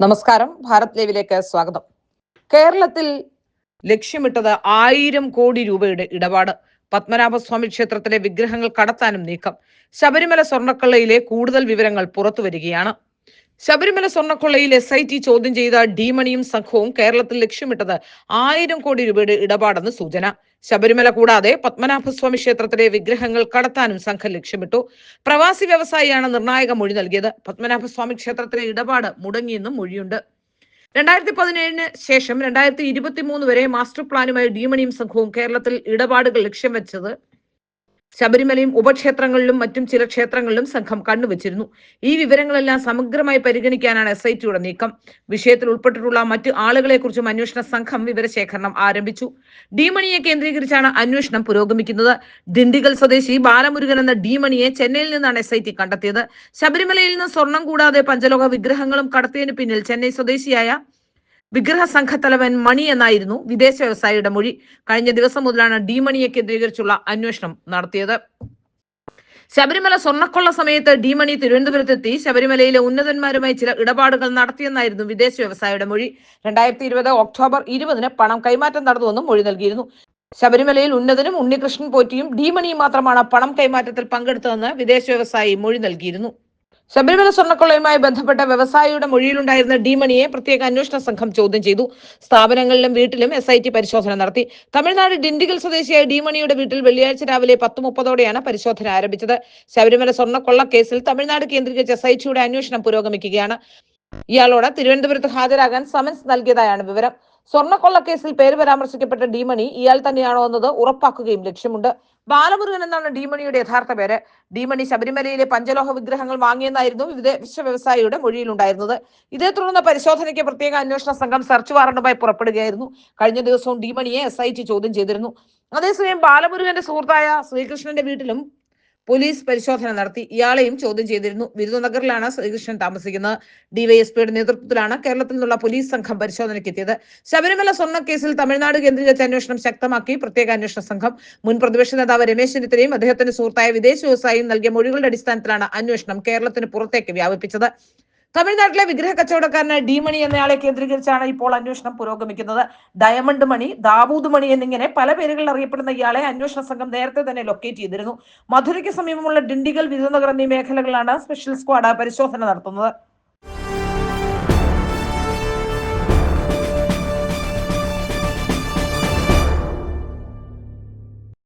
നമസ്കാരം. ഭാരത് ലൈവിലേക്ക് സ്വാഗതം. കേരളത്തിൽ ലക്ഷ്യമിട്ടത് ആയിരം കോടി രൂപയുടെ ഇടപാട്. പത്മനാഭസ്വാമി ക്ഷേത്രത്തിലെ വിഗ്രഹങ്ങൾ കടത്താനും നീക്കം. ശബരിമല സ്വർണക്കള്ളയിലെ കൂടുതൽ വിവരങ്ങൾ പുറത്തു വരികയാണ്. ശബരിമല സ്വർണക്കൊള്ളയിൽ എസ് ഐ ടി ചോദ്യം ചെയ്ത ഡിമണിയും സംഘവും കേരളത്തിൽ ലക്ഷ്യമിട്ടത് ആയിരം കോടി രൂപയുടെ ഇടപാടെന്ന് സൂചന. ശബരിമല കൂടാതെ പത്മനാഭസ്വാമി ക്ഷേത്രത്തിലെ വിഗ്രഹങ്ങൾ കടത്താനും സംഘം ലക്ഷ്യമിട്ടു. പ്രവാസി വ്യവസായിയാണ് നിർണായക മൊഴി നൽകിയത്. പത്മനാഭസ്വാമി ക്ഷേത്രത്തിലെ ഇടപാട് മുടങ്ങിയെന്നും മൊഴിയുണ്ട്. രണ്ടായിരത്തി പതിനേഴിന് ശേഷം രണ്ടായിരത്തി ഇരുപത്തി മൂന്ന് വരെ മാസ്റ്റർ പ്ലാനുമായി ഡിമണിയും സംഘവും കേരളത്തിൽ ഇടപാടുകൾ ലക്ഷ്യം വെച്ചത് ശബരിമലയും ഉപക്ഷേത്രങ്ങളിലും മറ്റും ചില ക്ഷേത്രങ്ങളിലും സംഘം കണ്ണുവച്ചിരുന്നു. ഈ വിവരങ്ങളെല്ലാം സമഗ്രമായി പരിഗണിക്കാനാണ് എസ് ഐ ടിയുടെ നീക്കം. വിഷയത്തിൽ ഉൾപ്പെട്ടിട്ടുള്ള മറ്റ് ആളുകളെക്കുറിച്ചും അന്വേഷണ സംഘം വിവരശേഖരണം ആരംഭിച്ചു. ഡിമണിയെ കേന്ദ്രീകരിച്ചാണ് അന്വേഷണം പുരോഗമിക്കുന്നത്. ദിണ്ടിഗൽ സ്വദേശി ബാലമുരുകൻ എന്ന ഡിമണിയെ ചെന്നൈയിൽ നിന്നാണ് എസ് ഐ ടി കണ്ടെത്തിയത്. ശബരിമലയിൽ നിന്ന് സ്വർണം കൂടാതെ പഞ്ചലോക വിഗ്രഹങ്ങളും കടത്തിയതിന് പിന്നിൽ ചെന്നൈ സ്വദേശിയായ വിഗ്രഹ സംഘത്തലവൻ മണി എന്നായിരുന്നു വിദേശ വ്യവസായിയുടെ മൊഴി. കഴിഞ്ഞ ദിവസം മുതലാണ് ഡി മണിയെ കേന്ദ്രീകരിച്ചുള്ള അന്വേഷണം നടത്തിയത്. ശബരിമല സ്വർണക്കൊള്ള സമയത്ത് ഡി മണി തിരുവനന്തപുരത്തെത്തി. ശബരിമലയിലെ ഉന്നതന്മാരുമായി ചില ഇടപാടുകൾ നടത്തിയെന്നായിരുന്നു വിദേശ വ്യവസായിയുടെ മൊഴി. രണ്ടായിരത്തി ഇരുപത് ഒക്ടോബർ ഇരുപതിന് പണം കൈമാറ്റം നടന്നുവെന്നും മൊഴി നൽകിയിരുന്നു. ശബരിമലയിൽ ഉന്നതനും ഉണ്ണികൃഷ്ണൻ പോറ്റിയും ഡി മണിയും മാത്രമാണ് പണം കൈമാറ്റത്തിൽ പങ്കെടുത്തതെന്ന് വിദേശ വ്യവസായി മൊഴി നൽകിയിരുന്നു. ശബരിമല സ്വർണക്കൊള്ളയുമായി ബന്ധപ്പെട്ട വ്യവസായിയുടെ മൊഴിയിലുണ്ടായിരുന്ന ഡിമണിയെ പ്രത്യേക അന്വേഷണ സംഘം ചോദ്യം ചെയ്തു. സ്ഥാപനങ്ങളിലും വീട്ടിലും എസ് ഐ ടി പരിശോധന നടത്തി. തമിഴ്നാട് ഡിണ്ടിഗൽ സ്വദേശിയായ ഡിമണിയുടെ വീട്ടിൽ വെള്ളിയാഴ്ച രാവിലെ പത്ത് മുപ്പതോടെയാണ് പരിശോധന ആരംഭിച്ചത്. ശബരിമല സ്വർണക്കൊള്ള കേസിൽ തമിഴ്നാട് കേന്ദ്രീകരിച്ച എസ് ഐ ടിയുടെ അന്വേഷണം പുരോഗമിക്കുകയാണ്. ഇയാളോട് തിരുവനന്തപുരത്ത് ഹാജരാകാൻ സമൻസ് നൽകിയതായാണ് വിവരം. സ്വർണക്കൊള്ള കേസിൽ പേര് പരാമർശിക്കപ്പെട്ട ഡിമണി ഇയാൾ തന്നെയാണോ എന്നത് ഉറപ്പാക്കുകയും ലക്ഷ്യമുണ്ട്. ബാലമുരുകൻ എന്നാണ് ഡിമണിയുടെ യഥാർത്ഥ പേര്. ഡിമണി ശബരിമലയിലെ പഞ്ചലോഹ വിഗ്രഹങ്ങൾ വാങ്ങിയെന്നായിരുന്നു വിദേശ വ്യവസായിയുടെ മൊഴിയിലുണ്ടായിരുന്നത്. ഇതേ തുടർന്ന് പരിശോധനയ്ക്ക് പ്രത്യേക അന്വേഷണ സംഘം സെർച്ച് വാറണ്ടുമായി പുറപ്പെടുകയായിരുന്നു. കഴിഞ്ഞ ദിവസവും ഡിമണിയെ എസ് ചോദ്യം ചെയ്തിരുന്നു. അതേസമയം ബാലമുരുകന്റെ സുഹൃത്തായ ശ്രീകൃഷ്ണന്റെ വീട്ടിലും പോലീസ് പരിശോധന നടത്തി. ഇയാളെയും ചോദ്യം ചെയ്തിരുന്നു. വിരുദനഗറിലാണ് ശ്രീകൃഷ്ണൻ താമസിക്കുന്നത്. ഡിവൈഎസ്പിയുടെ നേതൃത്വത്തിലാണ് കേരളത്തിൽ നിന്നുള്ള പോലീസ് സംഘം പരിശോധനയ്ക്ക് എത്തിയത് ശബരിമല സ്വർണ കേസിൽ തമിഴ്നാട് കേന്ദ്രീകരിച്ച അന്വേഷണം ശക്തമാക്കി പ്രത്യേക അന്വേഷണ സംഘം. മുൻ പ്രതിപക്ഷ നേതാവ് രമേശ് ചെന്നിത്തലയും അദ്ദേഹത്തിന്റെ സുഹൃത്തായ വിദേശ വ്യവസായിയും നൽകിയ മൊഴികളുടെ അടിസ്ഥാനത്തിലാണ് അന്വേഷണം കേരളത്തിന് പുറത്തേക്ക് വ്യാപിപ്പിച്ചത്. തമിഴ്നാട്ടിലെ വിഗ്രഹ കച്ചവടക്കാരനായ ഡി മണി എന്നയാളെ കേന്ദ്രീകരിച്ചാണ് ഇപ്പോൾ അന്വേഷണം പുരോഗമിക്കുന്നത്. ഡയമണ്ട് മണി ദാവൂദ് മണി എന്നിങ്ങനെ പല പേരുകളിൽ അറിയപ്പെടുന്ന ഇയാളെ അന്വേഷണ സംഘം നേരത്തെ തന്നെ ലൊക്കേറ്റ് ചെയ്തിരുന്നു. മധുരയ്ക്ക് സമീപമുള്ള ഡിണ്ടിഗൽ വിരുദനഗർ എന്നീ മേഖലകളിലാണ് സ്പെഷ്യൽ സ്ക്വാഡ് പരിശോധന നടത്തുന്നത്.